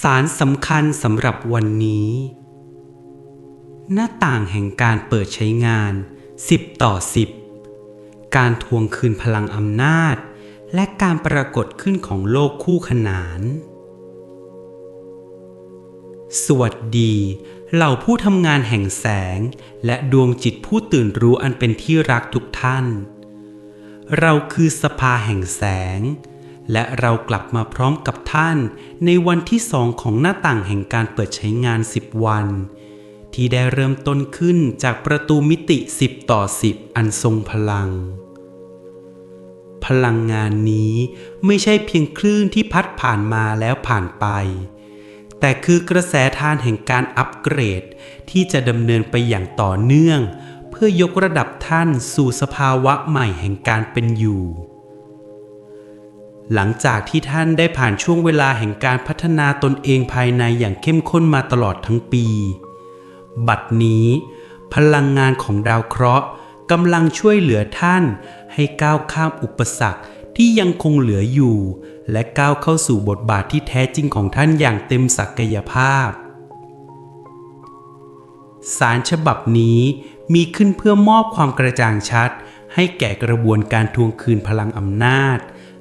สารสำคัญสำหรับวันนี้ หน้าต่างแห่งการเปิดใช้งาน 10 ต่อ 10 การทวงคืนพลังอำนาจ และการปรากฏขึ้นของโลกคู่ขนาน สวัสดี เหล่าผู้ทำงานแห่งแสง และดวงจิตผู้ตื่นรู้อันเป็นที่รักทุกท่าน เราคือสภาแห่งแสง และเรากลับมาพร้อมกับท่าน ในวันที่สองของหน้าต่างแห่งการเปิดใช้งาน 10 วัน ที่ได้เริ่มต้นขึ้นจากประตูมิติ 10 ต่อ 10 อันทรงพลัง พลังงานนี้ไม่ใช่เพียงคลื่นที่พัดผ่านมาแล้วผ่านไป แต่คือกระแสทานแห่งการอัปเกรด ที่จะดำเนินไปอย่างต่อเนื่อง เพื่อยกระดับท่านสู่สภาวะใหม่แห่งการเป็นอยู่ หลังจากที่ท่านได้ผ่านช่วงเวลาแห่งการพัฒนาตนเองภายในอย่างเข้มข้นมาตลอดทั้งปี บัดนี้ พลังงานของดาวเคราะห์กำลังช่วยเหลือท่านให้ก้าวข้ามอุปสรรคที่ยังคงเหลืออยู่ และก้าวเข้าสู่บทบาทที่แท้จริงของท่านอย่างเต็มศักยภาพ สารฉบับนี้มีขึ้นเพื่อมอบความกระจ่างชัด ให้แก่กระบวนการทวงคืนพลังอำนาจ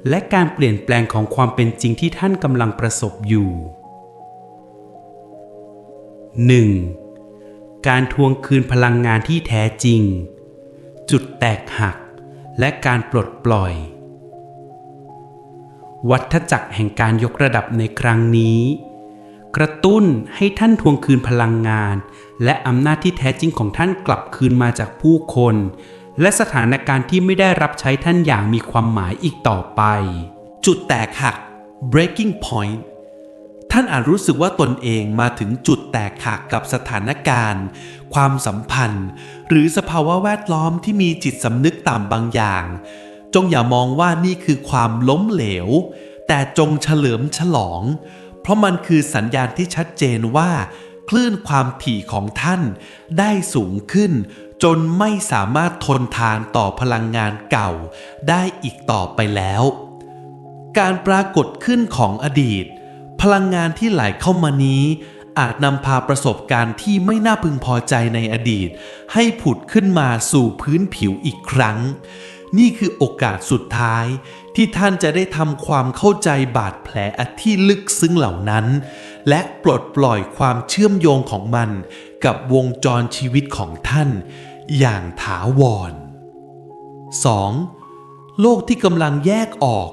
และการเปลี่ยนแปลงของความเป็นจริงที่ท่านกำลังประสบอยู่ 1. การทวงคืนพลังงานที่แท้จริง จุดแตกหัก และการปลดปล่อย วัฏจักรแห่งการยกระดับในครั้งนี้ กระตุ้นให้ท่านทวงคืนพลังงาน และอำนาจที่แท้จริงของท่านกลับคืนมาจากผู้คน และสถานการณ์ที่ไม่ได้รับใช้ท่านอย่างมีความหมายอีกต่อไป จุดแตกหัก breaking point ท่านอาจรู้สึกว่าตนเองมาถึงจุดแตกหักกับสถานการณ์ ความสัมพันธ์ หรือสภาวะแวดล้อมที่มีจิตสำนึกต่ำบางอย่าง จงอย่ามองว่านี่คือความล้มเหลว แต่จงเฉลิมฉลอง เพราะมันคือสัญญาณที่ชัดเจนว่า คลื่นความถี่ของท่านได้สูงขึ้น จนไม่สามารถทนทานต่อพลังงานเก่าได้อีกต่อไปแล้ว การปรากฏขึ้นของอดีต พลังงานที่ไหลเข้ามานี้ อาจนำพาประสบการณ์ที่ไม่น่าพึงพอใจในอดีต ให้ผุดขึ้นมาสู่พื้นผิวอีกครั้ง นี่คือโอกาสสุดท้ายที่ท่านจะได้ทำความเข้าใจบาดแผลอันที่ลึกซึ้งเหล่านั้น และปลดปล่อยความเชื่อมโยงของมัน กับวงจรชีวิตของท่านอย่างถาวร 2. โลกที่กำลังแยกออก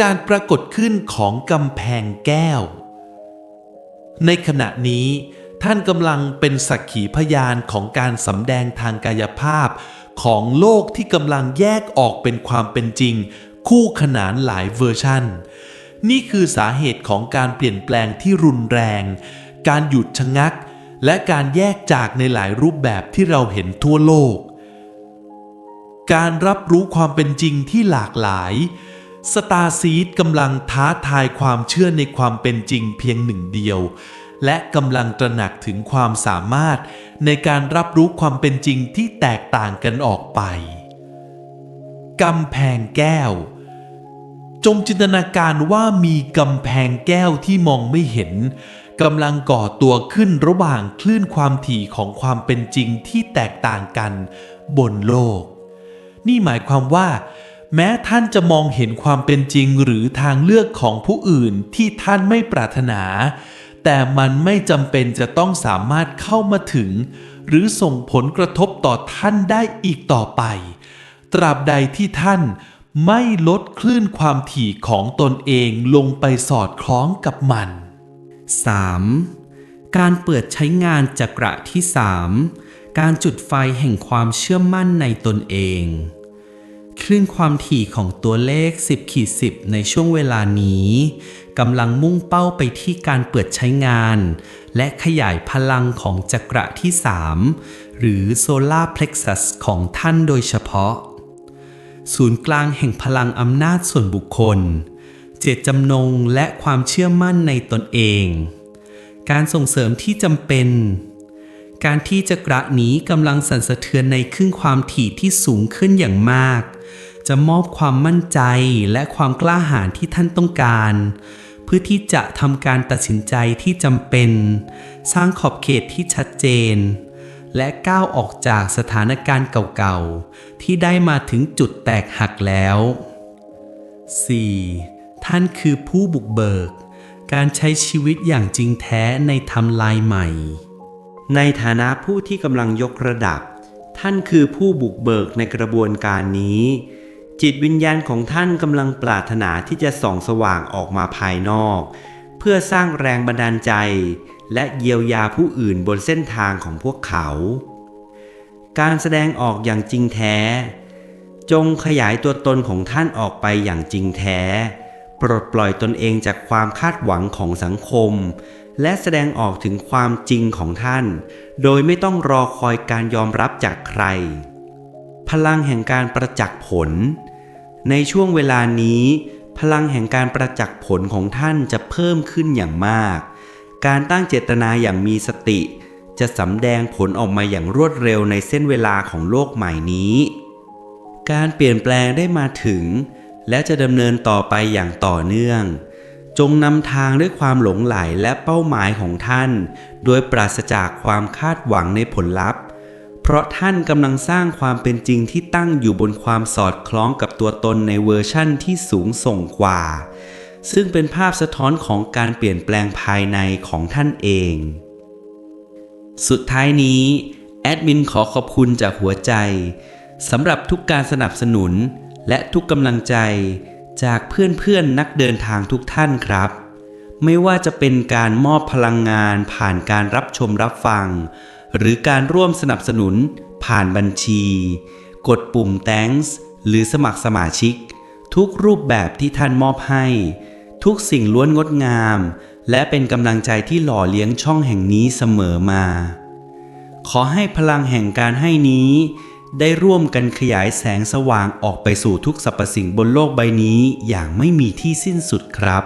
การปรากฏขึ้นของกำแพงแก้ว ในขณะนี้ท่านกำลังเป็นสักขีพยานของการสำแดงทางกายภาพ ของโลกที่กำลังแยกออกเป็นความเป็นจริง คู่ขนานหลายเวอร์ชันนี่คือสาเหตุของการเปลี่ยนแปลงที่รุนแรง การหยุดชะงัก และการแยกจากในหลายรูปแบบที่เราเห็นทั่วโลก การรับรู้ความเป็นจริงที่หลากหลายสตาร์ซีดกำลังท้าทายความเชื่อในความเป็นจริงเพียงหนึ่งเดียว และกำลังตระหนักถึงความสามารถ ในการรับรู้ความเป็นจริงที่แตกต่างกันออกไปกำแพงแก้ว จงจินตนาการว่ามีกำแพงแก้วที่มองไม่เห็น กำลังก่อตัวขึ้นระหว่างคลื่นความถี่ของความเป็นจริงที่แตกต่างกันบนโลก นี่หมายความว่า แม้ท่านจะมองเห็นความเป็นจริงหรือทางเลือกของผู้อื่นที่ท่านไม่ปรารถนา แต่มันไม่จำเป็นจะต้องสามารถเข้ามาถึง หรือส่งผลกระทบต่อท่านได้อีกต่อไป ตราบใดที่ท่านไม่ลดคลื่นความถี่ของตนเองลงไปสอดคล้องกับมัน 3. การเปิดใช้งานจักระที่ 3 การจุดไฟแห่งความเชื่อมั่นในตนเอง คลื่นความถี่ของตัวเลข 10ขีด10 ในช่วงเวลานี้กำลังมุ่งเป้าไปที่การเปิดใช้งาน และขยายพลังของจักระที่ 3 หรือโซลาร์เพล็กซัสของท่านโดยเฉพาะ ศูนย์กลางแห่งพลังอำนาจส่วนบุคคล เจตจำนงและความเชื่อมั่นในตนเอง การส่งเสริมที่จำเป็น การที่จะกระหนีกำลังสั่นสะเทือนในครึ่งความถี่ที่สูงขึ้นอย่างมาก จะมอบความมั่นใจและความกล้าหาญที่ท่านต้องการ เพื่อพื่อที่จะทำการตัดสินใจที่จำเป็น สร้างขอบเขตที่ชัดเจน และก้าวออกจากสถานการณ์เก่าๆ ที่ได้มาถึงจุดแตกหักแล้ว 4. ท่านคือผู้บุกเบิก การใช้ชีวิตอย่างจริงแท้ในทำลายใหม่ ในฐานะผู้ที่กำลังยกระดับ ท่านคือผู้บุกเบิกในกระบวนการนี้ จิตวิญญาณของท่านกำลังปรารถนาที่จะส่องสว่างออกมาภายนอก เพื่อสร้างแรงบันดาลใจ และเยียวยาผู้อื่นบนเส้นทางของพวกเขา การแสดงออกอย่างจริงแท้ จงขยายตัวตนของท่านออกไปอย่างจริงแท้ ปลดปล่อยตนเองจากความคาดหวังของสังคม และแสดงออกถึงความจริงของท่าน โดยไม่ต้องรอคอยการยอมรับจากใคร พลังแห่งการประจักษ์ผล ในช่วงเวลานี้ พลังแห่งการประจักษ์ผลของท่านจะเพิ่มขึ้นอย่างมาก การตั้งเจตนาอย่างมีสติ จะสำแดงผลออกมาอย่างรวดเร็วในเส้นเวลาของโลกใหม่นี้ การเปลี่ยนแปลงได้มาถึง และจะดำเนินต่อไปอย่างต่อเนื่อง จงนำทางด้วยความหลงไหลและเป้าหมายของท่าน โดยปราศจากความคาดหวังในผลลัพธ์ เพราะท่านกำลังสร้างความเป็นจริงที่ตั้งอยู่บนความสอดคล้องกับตัวตนในเวอร์ชั่นที่สูงส่งกว่า ซึ่งเป็นภาพสะท้อนของการเปลี่ยนแปลงภายในของท่านเอง สุดท้ายนี้แอดมินขอขอบคุณจากหัวใจสำหรับทุกการสนับสนุน และทุกกำลังใจจากเพื่อนๆนนักเดินทางทุกท่านครับ ไม่ว่าจะเป็นการมอบพลังงานผ่านการรับชมรับฟัง หรือการร่วมสนับสนุนผ่านบัญชี กดปุ่ม thanks หรือสมัครสมาชิก ทุกรูปแบบที่ท่านมอบให้ ทุกสิ่งล้วนงดงาม และเป็นกำลังใจที่หล่อเลี้ยงช่องแห่งนี้เสมอมา ขอให้พลังแห่งการให้นี้ ได้ร่วมกันขยายแสงสว่างออกไปสู่ทุกสรรพสิ่งบนโลกใบนี้อย่างไม่มีที่สิ้นสุดครับ